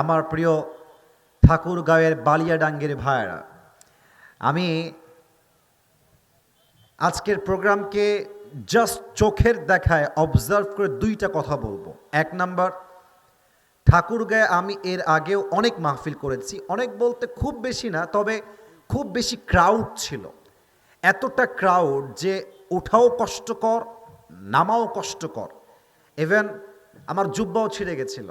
আমার প্রিয় ঠাকুরগাঁয়ের বালিয়াডাঙ্গের ভাইয়েরা, আমি আজকের প্রোগ্রামকে জাস্ট চোখের দেখায় অবজার্ভ করে দুইটা কথা বলব। এক নাম্বার, ঠাকুরগাঁয়ে আমি এর আগেও অনেক মাহফিল করেছি, অনেক বলতে খুব বেশি না, তবে খুব বেশি ক্রাউড ছিল। এতটা ক্রাউড যে ওঠাও কষ্টকর, নামাও কষ্টকর। ইভেন আমার জুব্বাও ছিঁড়ে গেছিল।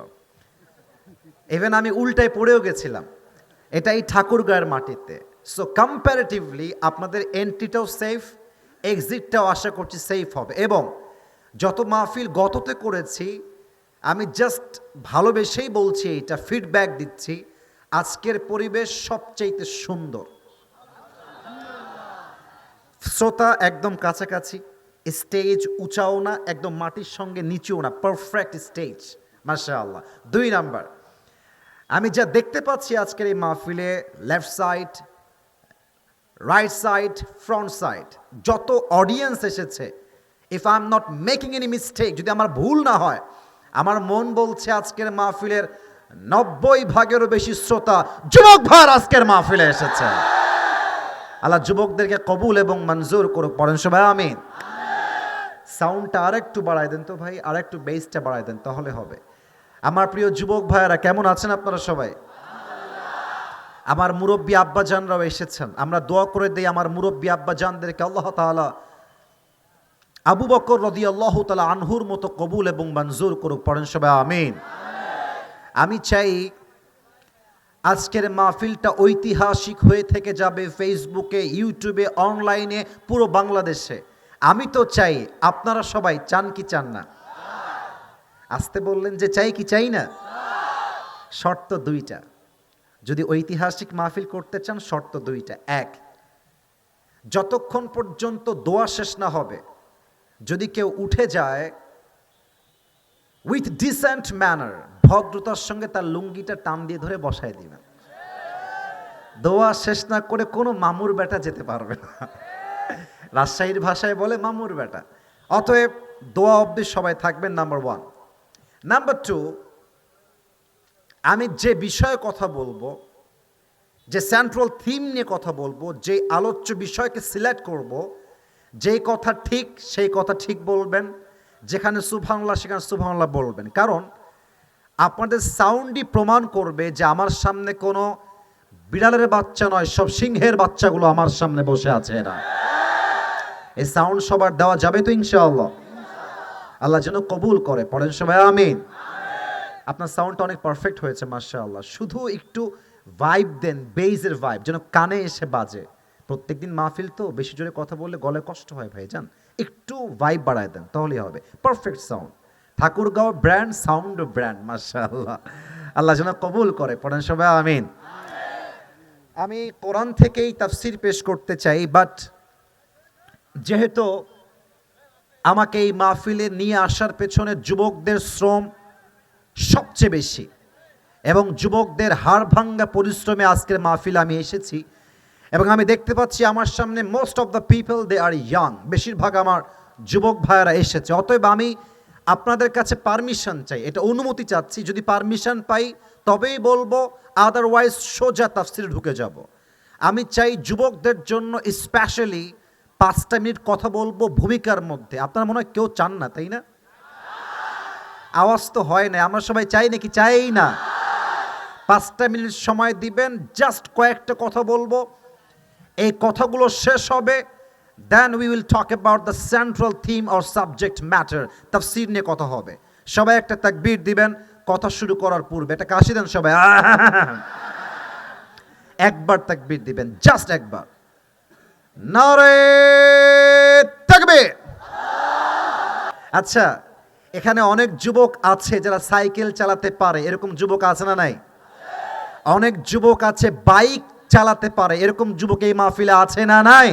ইভেন আমি উল্টায় পড়েও গেছিলাম। এটাই ঠাকুরগাঁয়ের মাটিতে। সো কম্প্যারেটিভলি আপনাদের এন্ট্রিটাও সেফ এক্সিটটাও আশা করছি সেফ হবে। এবং যত মাহফিল গততে করেছি, আমি জাস্ট ভালোবেসেই বলছি, এটা ফিডব্যাক দিচ্ছি, আজকের পরিবেশ সবচাইতে সুন্দর। শ্রোতা একদম কাছাকাছি স্টেজ উঁচাও না, একদম মাটির সঙ্গে নিচেও না পারফেক্ট স্টেজ আল্লাহ দুই নাম্বার আমি যা দেখতে পাচ্ছি আজকের এই মাহফিলে left side right side front side যত অডিয়েন্স এসেছে if I am not making any mistake যদি আমার ভুল না হয়, আমার মন বলছে আজকের মাহফিলের নব্বই ভাগেরও বেশি শ্রোতা যুবক ভার আজকের মাহফিলে এসেছে। আল্লাহ যুবকদেরকে কবুল এবং মঞ্জুর করুক, পড়েন সবাই আমি সাউন্ডটা আর একটু বাড়াই দেন তো ভাই আর একটু বেসটা বাড়াই দেন, তাহলে হবে। আমার প্রিয় যুবক ভাইয়েরা, কেমন আছেন আপনারা সবাই? আমার মুরব্বী আব্বা জানরাও এসেছেন। আমরা দোয়া করে দিই আমার মুরব্বী আব্বা জানদেরকে আল্লাহ তাআলা আবু বকর রদি আল্লাহ তালা আনহুর মতো কবুল এবং মঞ্জুর করুক, পড়েন সবাই, আমিন। আমি চাই আজকের মাহফিলটা ঐতিহাসিক হয়ে থেকে যাবে ফেসবুকে, ইউটিউবে, অনলাইনে, পুরো বাংলাদেশে। আমি তো চাই আপনারা সবাই চান কি চান না। আসতে বললেন যে চাই কি চাই না? শর্ত দুইটা। যদি ঐতিহাসিক মাহফিল করতে চান, শর্ত দুইটা। এক, যতক্ষণ পর্যন্ত দোয়া শেষ না হবে, যদি কেউ উঠে যায় উইথ ডিসেন্ট ম্যানার ভদ্রতার সঙ্গে তার লুঙ্গিটা টান দিয়ে ধরে বসায় দিবেন। দোয়া শেষ না করে কোনো মামুর বেটা যেতে পারবে না। রাজশাহীর ভাষায় বলে মামুর বেটা। অতএব দোয়া অবধি সবাই থাকবেন নাম্বার ওয়ান নাম্বার টু আমি যে বিষয়ে কথা বলব, যে সেন্ট্রাল থিম নিয়ে কথা বলব, যে আলোচ্য বিষয়কে সিলেক্ট করব, যেই কথা ঠিক, সেই কথা ঠিক বলবেন, যেখানে সুবহানাল্লাহ, সেখানে সুবহানাল্লাহ বলবেন। কারণ আপনাদের সাউন্ডই প্রমাণ করবে যে আমার সামনে কোনো বিড়ালের বাচ্চা নয়, সব সিংহের বাচ্চাগুলো আমার সামনে বসে আছে এরা। এই সাউন্ড সবার দেওয়া যাবে তো ইনশাআল্লাহ। আল্লাহ যেন কবুল করে। পড়েন সবাই আমিন। আপনার সাউন্ডটা অনেক পারফেক্ট হয়েছে, মাশাআল্লাহ। শুধু একটু ভাইব দেন বেইজের ভাইব যেন কানে এসে বাজে। প্রত্যেকদিন মাহফিল তো, বেশি জোরে কথা বললে গলায় কষ্ট হয় ভাই যান একটু ভাইব বাড়ায় দেন, তাহলেই হবে। Perfect sound Thakurgaon brand sound brand মাশাআল্লাহ। আল্লাহ যেন কবুল করে। পড়েন সবাই আমিন। আমি কোরআন থেকেই তাফসির পেশ করতে চাই বাট যেহেতু আমাকে এই মাহফিলে নিয়ে আসার পেছনে যুবকদের শ্রম সবচেয়ে বেশি এবং যুবকদের হাড় ভাঙ্গা পরিশ্রমে আজকের মাহফিলে আমি এসেছি এবং আমি দেখতে পাচ্ছি আমার সামনে most of the people they are young বেশিরভাগ আমার যুবক ভাইয়েরা এসেছে। অতএব আমি আপনাদের কাছে পারমিশন চাই, এটা অনুমতি চাচ্ছি। যদি পারমিশন পাই, তবেই বলব আদারওয়াইজ সোজা তাফসিরে ঢুকে যাব। আমি চাই যুবকদের জন্য স্পেশালি পাঁচটা মিনিট কথা বলব ভূমিকার মধ্যে। আপনারা মনে হয় কেউ চান না, তাই না? আওয়াজ তো হয় না, আমরা সবাই চাই নাকি? চাই না। পাঁচটা মিনিট সময় দিবেন জাস্ট কয়েকটা কথা বলব। এই কথাগুলো শেষ হবে then we will talk about the central theme or subject matter তাফসির নিয়ে কথা হবে। সবাই একটা তাকবীর দিবেন, কথা শুরু করার পূর্বে। এটা কাশি দেন সবাই। একবার তাকবীর দিবেন জাস্ট একবার। নারে তাকবীর। আচ্ছা এখানে অনেক যুবক আছে যারা সাইকেল চালাতে পারে। এরকম যুবক আছে না নাই? অনেক যুবক আছে, বাইক চালাতে পারে। এরকম যুবক এই মাহফিলে আছে না নাই?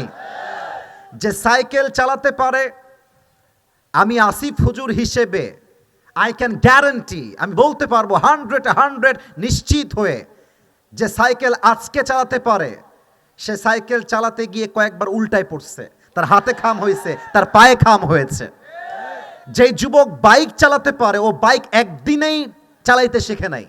যে সাইকেল চালাতে পারে, আমি আসিফ হুজুর হিসেবে আই ক্যান গ্যারান্টি আমি বলতে পারব হান্ড্রেড হান্ড্রেড নিশ্চিত হয়ে যে সাইকেল আজকে চালাতে পারে। সে সাইকেল চালাতে গিয়ে কয়েকবার উল্টায় পড়ছে। তার হাতে খাম হয়েছে, তার পায়ে খাম হয়েছে। যে যুবক বাইক চালাতে পারে, ও বাইক একদিনেই চালাইতে শেখে নাই।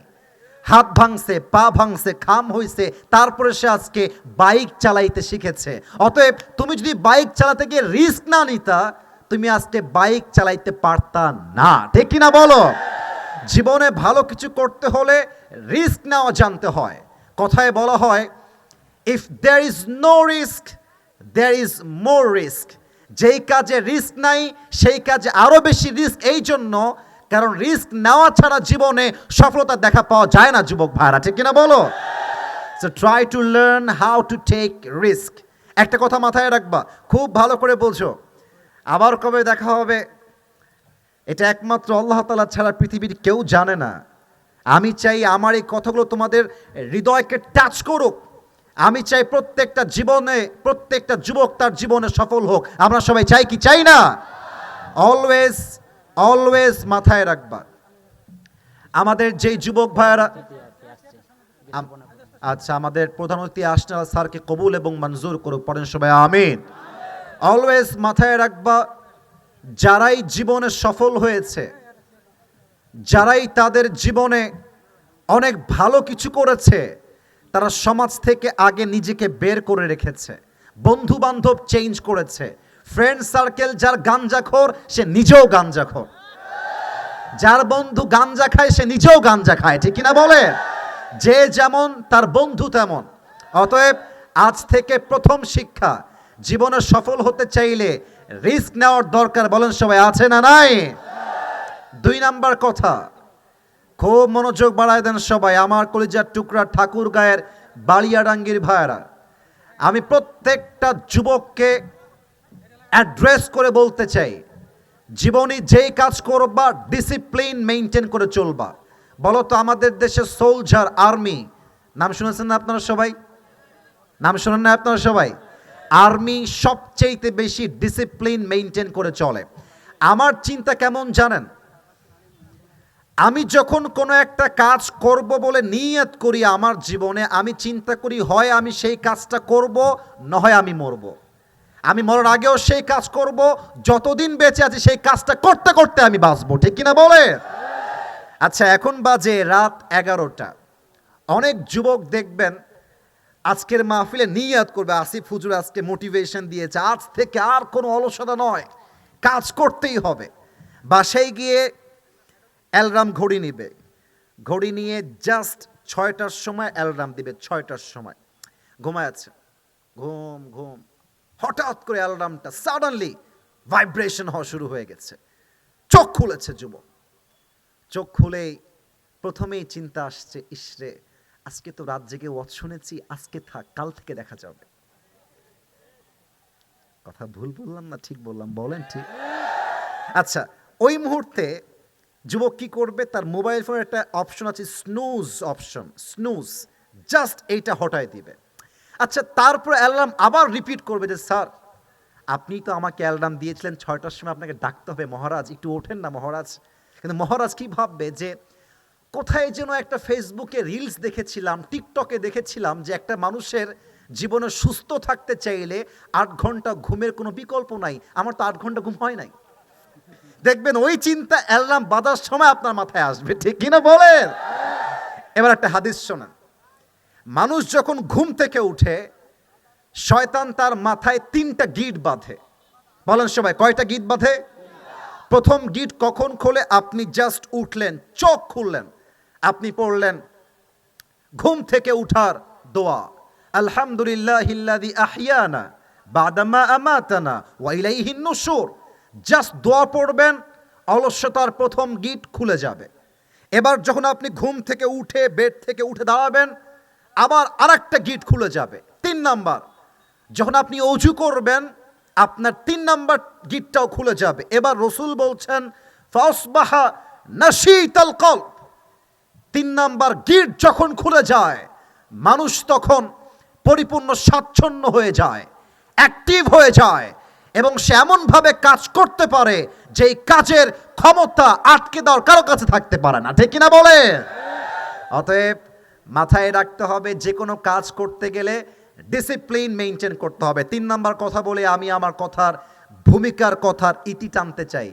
হাত ভাঙছে, পা ভাঙছে, খাম হয়েছে তারপরে সে আজকে বাইক চালাইতে শিখেছে। অতএব তুমি যদি বাইক চালাতে গিয়ে রিস্ক না নিতা, তুমি আজকে বাইক চালাইতে পারতা না। ঠিক কিনা বলো? জীবনে ভালো কিছু করতে হলে রিস্ক নেওয়া জানতে হয়। কথায় বলা হয় if there is no risk there is more risk যেই কাজে রিস্ক নাই, সেই কাজে আরও বেশি রিস্ক এই জন্য, কারণ রিস্ক নেওয়া ছাড়া জীবনে সফলতা দেখা পাওয়া যায় না, যুবক ভাইরা। ঠিক কিনা বলো? So try to learn how to take risk একটা কথা মাথায় রাখবা, খুব ভালো করে বলছো। আবার কবে দেখা হবে? এটা একমাত্র আল্লাহ তালা ছাড়া পৃথিবীর কেউ জানে না। আমি চাই আমার এই কথাগুলো তোমাদের হৃদয়কে টাচ করুক। আমি চাই প্রত্যেকটা জীবনে, প্রত্যেকটা যুবক তার জীবনে সফল হোক। আমরা সবাই চাই কি? চাই না? অলওয়েজ অলওয়েজ মাথায় রাখবা। আমাদের যেই যুবক ভাইয়েরা আচ্ছা আমাদের প্রধান অতিথি আসনাল স্যারকে কবুল এবং মঞ্জুর করুক। পড়েন সবাই, আমিন। অলওয়েজ মাথায় রাখবা, যারাই জীবনে সফল হয়েছে, যারাই তাদের জীবনে অনেক ভালো কিছু করেছে তারা সমাজ থেকে আগে নিজেকে বের করে রেখেছে। বন্ধু বান্ধব চেঞ্জ করেছে। ফ্রেন্ড সার্কেল যার গাঞ্জাখোর, সে নিজেও গাঞ্জাখোর। যার বন্ধু গাঞ্জা খায়, সে নিজেও গাঞ্জা খায়, ঠিক কিনা বলে? যে যেমন, তার বন্ধু তেমন। অতএব আজ থেকে প্রথম শিক্ষা, জীবনে সফল হতে চাইলে রিস্ক নেওয়ার দরকার। বলেন সবাই, আছে না নাই? দুই নাম্বার কথা খুব মনোযোগ বাড়ায় দেন সবাই, আমার কলিজার টুকরা ঠাকুর গায়ের বালিয়াডাঙ্গির ভাইয়েরা। আমি প্রত্যেকটা যুবককে অ্যাড্রেস করে বলতে চাই, জীবনে যেই কাজ করবা ডিসিপ্লিন মেনটেন করে চলবা। বলো তো আমাদের দেশে সোলজার আর্মি নাম শুনেছেন না আপনারা সবাই? নাম শুনেন না আপনারা সবাই? আর্মি সবচেয়েতে বেশি ডিসিপ্লিন মেনটেন করে চলে। আমার চিন্তা কেমন জানেন? আমি যখন কোনো একটা কাজ করব বলে নিয়ত করি আমার জীবনে, আমি চিন্তা করি, হয় আমি সেই কাজটা করব, নয় আমি মরব। আমি মরার আগেও সেই কাজ করব, যতদিন বেঁচে আছি সেই কাজটা করতে করতে আমি বাঁচবো, ঠিক কিনা বলে? আচ্ছা এখন বাজে রাত এগারোটা। অনেক যুবক দেখবেন আজকের মাহফিলে নিয়াত করবে, আসিফ হুজুর আজকে মোটিভেশন দিয়েছে, আজ থেকে আর কোনো অলসতা নয়, কাজ করতেই হবে। বাসায় গিয়ে অ্যালরাম ঘড়ি নিবে। ঘড়ি নিয়ে জাস্ট ছয়টার সময় অ্যালরাম দিবে, ছয়টার সময়। ঘুমায় আছে। ঘুম ঘুম। হঠাৎ করে অ্যালরামটা সাডেনলি ভাইব্রেশন হওয়া শুরু হয়ে গেছে। চোখ খুলেছে যুবক। চোখ খুলেই প্রথমেই চিন্তা আসছে ইসরে আজকে তো রাত জেগে ওয়াজ শুনেছি, আজকে থাক, কাল থেকে দেখা যাবে। কথা ভুল বললাম না, ঠিক বললাম, বলেন ঠিক। আচ্ছা ওই মুহূর্তে যুবক কি করবে? তার মোবাইল ফোনের একটা অপশন আছে স্নুজ অপশন স্নুজ জাস্ট এইটা হটায় দিবে। আচ্ছা তারপর অ্যালার্ম আবার রিপিট করবে যে, স্যার, আপনি তো আমাকে অ্যালার্ম দিয়েছিলেন ছয়টার সময়, আপনাকে ডাকতে হবে। মহারাজ, একটু ওঠেন না মহারাজ। কিন্তু মহারাজ কি ভাববে যে, কোথায় যেন একটা ফেসবুকে রিলস দেখেছিলাম টিকটকে দেখেছিলাম যে একটা মানুষের জীবনে সুস্থ থাকতে চাইলে আট ঘণ্টা ঘুমের কোনো বিকল্প নাই। আমার তো আট ঘণ্টা ঘুম হয় নাই। দেখবেন ওই চিন্তা অ্যালার্ম বাজার সময় আপনার মাথায় আসবে। ঠিক কিনা বলেন? এবার একটা হাদিস শোনেন। মানুষ যখন ঘুম থেকে উঠে, শয়তান তার মাথায় তিনটা গিট বাঁধে। বলেন সবাই, কয়টা গিট বাঁধে? প্রথম গিট কখন খোলে? আপনি জাস্ট উঠলেন, চোখ খুললেন। আপনি পড়লেন, ঘুম থেকে উঠার দোয়া। আলহামদুলিল্লাহ আহিয়ানা বাদামা আমাতানা ওয়াইলাইহিন নুশুর জাস্ট দোয়া পড়বেন অলস্যতার প্রথম গিট খুলে যাবে। এবার যখন আপনি ঘুম থেকে উঠে, বেড থেকে উঠে দাঁড়াবেন, আবার আরেকটা গিট খুলে যাবে, তিন নাম্বার। যখন আপনি অজু করবেন, আপনার তিন নাম্বার গিটটাও খুলে যাবে। এবার রসুল বলছেন, ফসবাহা নাশীতাল কল্প তিন নাম্বার গিট যখন খুলে যায়, মানুষ তখন পরিপূর্ণ স্বাচ্ছন্ন হয়ে যায়, অ্যাক্টিভ হয়ে যায় এবং সে এমনভাবে কাজ করতে পারে যে এই কাজের ক্ষমতা আটকে দেওয়ার কারও কাছে থাকতে পারে না। ঠিক না বলে? অতএব মাথায় রাখতে হবে যে কোনো কাজ করতে গেলে ডিসিপ্লিন মেনটেন করতে হবে। তিন নাম্বার কথা বলে আমি আমার কথার, ভূমিকার কথার ইতি টানতে চাই।